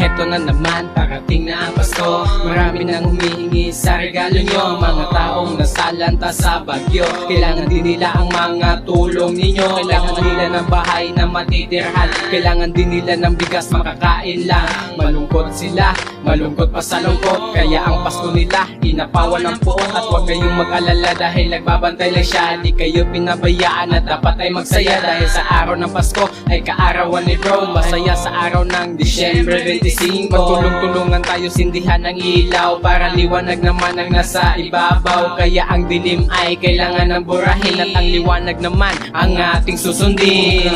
Heto na naman, parating na Pasko. Marami nang humihingi sa regalo nyo. Mga taong nasalanta sa bagyo. Kailangan din nila ang mga tulong ninyo. Kailangan nila ng bahay na matitirhan. Kailangan din nila ng bigas makakain lang. Malungkot sila, malungkot pa sa lungkot. Kaya ang Pasko nila, inapawan ng puot. At huwag kayong mag-alala dahil nagbabantay lang siya. Di kayo pinabayaan at dapat ay magsaya. Dahil sa araw ng Pasko ay kaarawan ni bro Masaya sa araw ng Disyembre 25 Magtulong-tulungan tayo sindihan ng ilaw Para liwanag naman ang nasa ibabaw. Kaya ang dilim ay kailangan ng burahin At ang liwanag naman ang ating susundin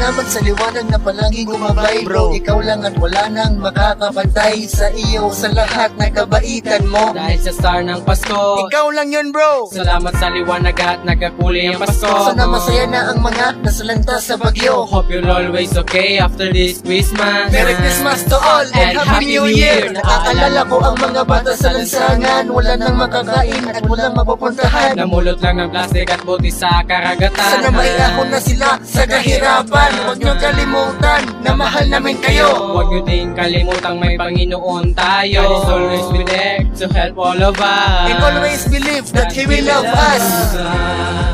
salamat sa liwanag na palaging gumabay bro. Ikaw lang at wala nang makakapantay Sa iyo sa lahat ng kabaitan mo. Dahil sa star ng Pasko. Ikaw lang yun bro. Salamat sa liwanag at nagkakuli ang Pasko. Sana masaya na ang mga nasalanta sa bagyo. Hope you're always okay after this Christmas. Merry Christmas to all and Happy New Year. Nakaalala ko ang mga bata sa lansangan. Wala nang makakain at walang mapupuntahan. Namulot lang ng plastic at buti sa karagatan. Sana maiahon na sila sa kahirapan Huwag niyo kalimutan na mahal namin kayo. Huwag nyo din kalimutang may Panginoon tayo. God is always be there to help all of us. And always believe that He will love us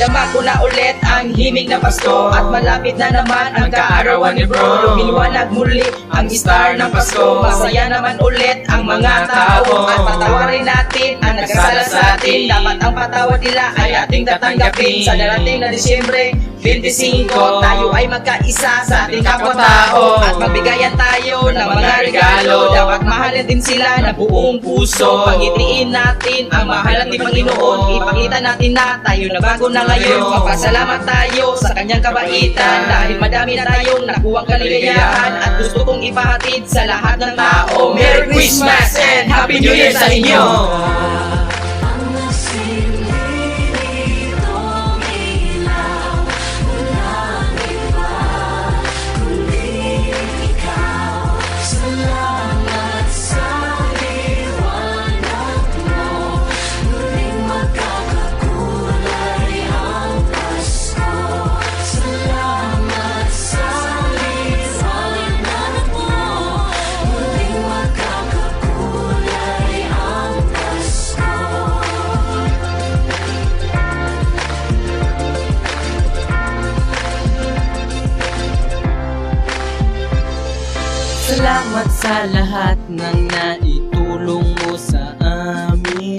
Nadama ko na ulit ang himig na Pasko At malapit na naman ang kaarawan ni bro. Lumiliwanag muli ang star ng Pasko. Masaya naman ulit ang mga tao. At patawarin natin ang nagkasala sa atin. Dapat ang patawad nila ay ating tatanggapin. Sa darating na Disyembre 25 Tayo ay magkaisa sa ating kapwa-tao. At magbigayan tayo ng mga regalo. Dapat mahalin din sila na buong puso. Pangitiin natin ang mahal nating Panginoon. Ipakita natin na tayo na bago na ngayon Magpasalamat tayo sa kanyang kabaitan Dahil madami na tayong nakuwang kaligayahan At gusto kong ipahatid sa lahat ng tao Merry Christmas and Happy New Year sa inyo! Sa lahat ng naitulong mo sa amin.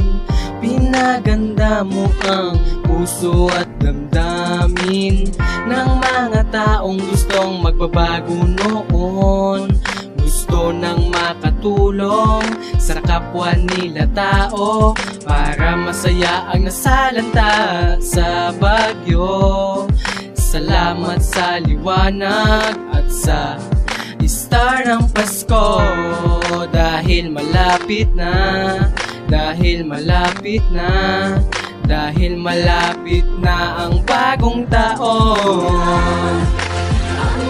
Pinaganda mo ang puso at damdamin Ng mga taong gustong magbabago noon. Gusto nang makatulong sa kapwa nila tao Para masaya ang nasalanta sa bagyo. Salamat sa liwanag at sa Star ng Pasko. Dahil malapit na Dahil malapit na Dahil malapit na ang bagong taon. Ang